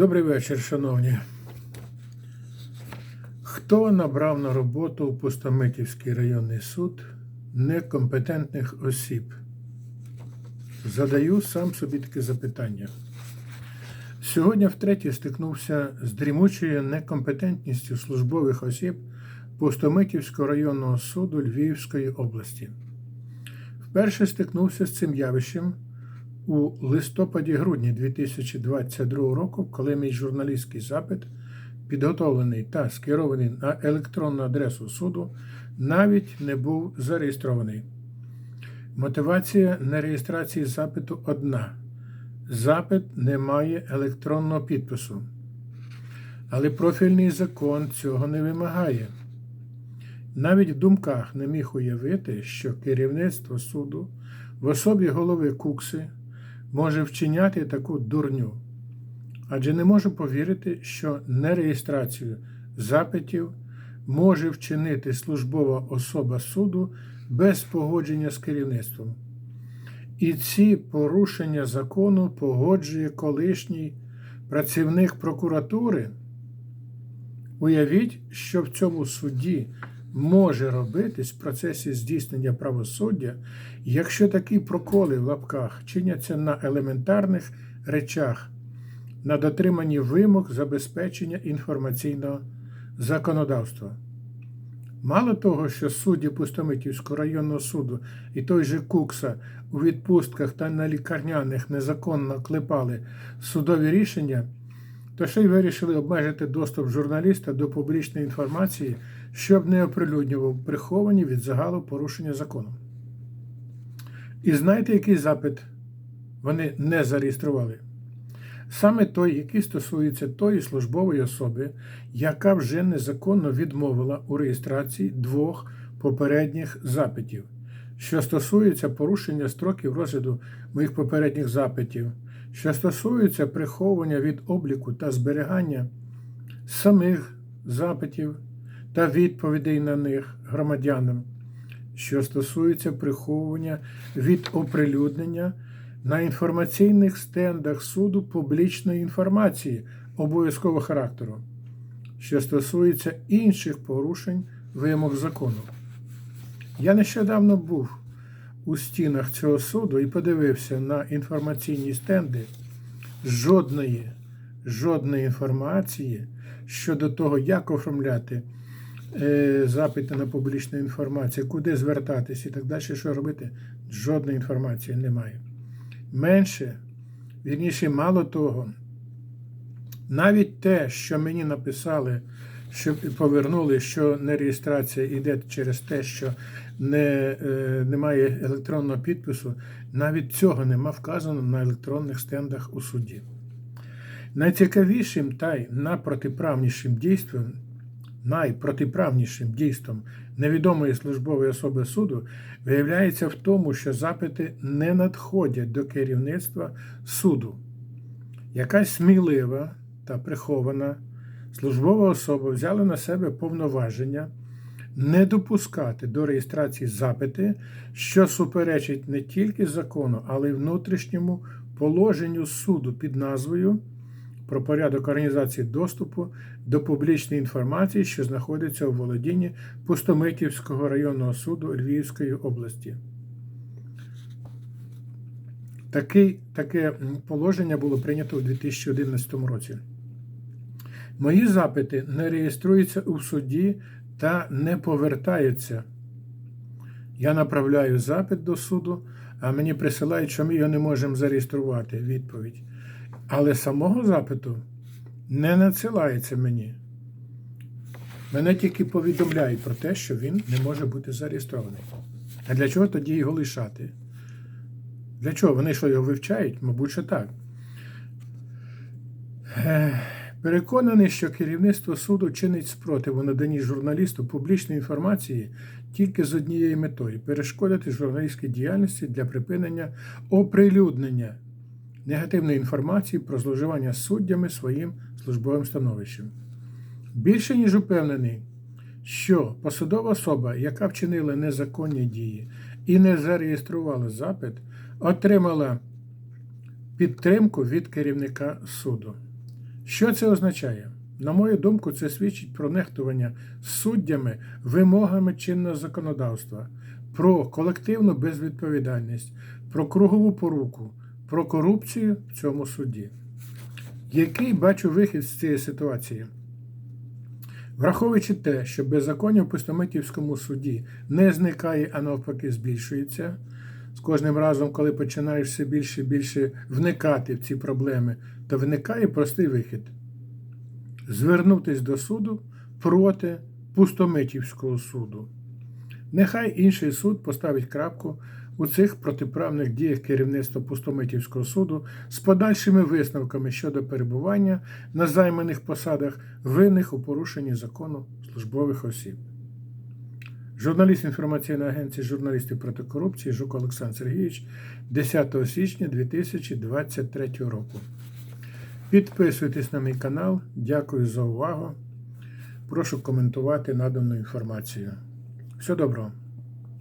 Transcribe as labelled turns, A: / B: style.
A: Добрий вечір, шановні. Хто набрав на роботу у Пустомитівський районний суд некомпетентних осіб? Задаю сам собі таке запитання. Сьогодні втретє стикнувся з дрімучою некомпетентністю службових осіб Пустомитівського районного суду Львівської області. Вперше стикнувся з цим явищем у листопаді-грудні 2022 року, коли мій журналістський запит, підготовлений та скерований на електронну адресу суду, навіть не був зареєстрований. Мотивація нереєстрації запиту одна: запит не має електронного підпису. Але профільний закон цього не вимагає. Навіть в думках не міг уявити, що керівництво суду в особі голови Кукси може вчиняти таку дурню. Адже не можу повірити, що нереєстрацію запитів може вчинити службова особа суду без погодження з керівництвом. І ці порушення закону погоджує колишній працівник прокуратури. Уявіть, що в цьому суді може робитись в процесі здійснення правосуддя, якщо такі проколи в лапках чиняться на елементарних речах, на дотриманні вимог забезпечення інформаційного законодавства. Мало того, що судді Пустомитівського районного суду і той же Кукса у відпустках та на лікарняних незаконно клепали судові рішення, то ще й вирішили обмежити доступ журналіста до публічної інформації, щоб не оприлюднював приховані від загалу порушення закону. І знаєте, який запит вони не зареєстрували? Саме той, який стосується тої службової особи, яка вже незаконно відмовила у реєстрації двох попередніх запитів, що стосується порушення строків розгляду моїх попередніх запитів, що стосується приховування від обліку та зберігання самих запитів та відповідей на них громадянам, що стосується приховування від оприлюднення на інформаційних стендах суду публічної інформації обов'язкового характеру, що стосується інших порушень вимог закону. Я нещодавно був у стінах цього суду і подивився на інформаційні стенди жодної, жодної інформації щодо того, як оформляти запити на публічну інформацію, куди звертатись і так далі, що робити, жодної інформації немає менше, вірніше, мало того, навіть те, що мені написали, що повернули, що нереєстрація йде через те, що не, е, немає електронного підпису, навіть цього нема вказано на електронних стендах у суді. Найцікавішим та й найпротиправнішим дійством, найпротиправнішим дійством невідомої службової особи суду виявляється в тому, що запити не надходять до керівництва суду. Якась смілива та прихована службова особа взяла на себе повноваження не допускати до реєстрації запити, що суперечить не тільки закону, але й внутрішньому положенню суду під назвою про порядок організації доступу до публічної інформації, що знаходиться у володінні Пустомитівського районного суду Львівської області. Таке, таке положення було прийнято у 2011 році. Мої запити не реєструються у суді та не повертаються. Я направляю запит до суду, а мені присилають, що ми його не можемо зареєструвати. Відповідь. Але самого запиту не надсилається мені. Мене тільки повідомляють про те, що він не може бути зареєстрований. А для чого тоді його лишати? Для чого? Вони що його вивчають? Мабуть, що так. Переконаний, що керівництво суду чинить спротив у наданні журналісту публічної інформації тільки з однією метою перешкодити журналістській діяльності для припинення оприлюднення негативної інформації про зловживання суддями своїм службовим становищем. Більше ніж упевнений, що посадова особа, яка вчинила незаконні дії і не зареєструвала запит, отримала підтримку від керівника суду. Що це означає? На мою думку, це свідчить про нехтування суддями вимогами чинного законодавства, про колективну безвідповідальність, про кругову поруку, про корупцію в цьому суді. Який бачу вихід з цієї ситуації? Враховуючи те, що беззаконня в Пустомитівському суді не зникає, а навпаки збільшується, з кожним разом, коли починаєш все більше і більше вникати в ці проблеми, то виникає простий вихід звернутись до суду проти Пустомитівського суду. Нехай інший суд поставить крапку у цих протиправних діях керівництва Пустомитівського суду з подальшими висновками щодо перебування на займаних посадах винних у порушенні закону службових осіб. Журналіст інформаційної агенції журналістів проти корупції Жук Олександр Сергійович 10 січня 2023 року. Підписуйтесь на мій канал. Дякую за увагу. Прошу коментувати надану інформацію. Всього доброго!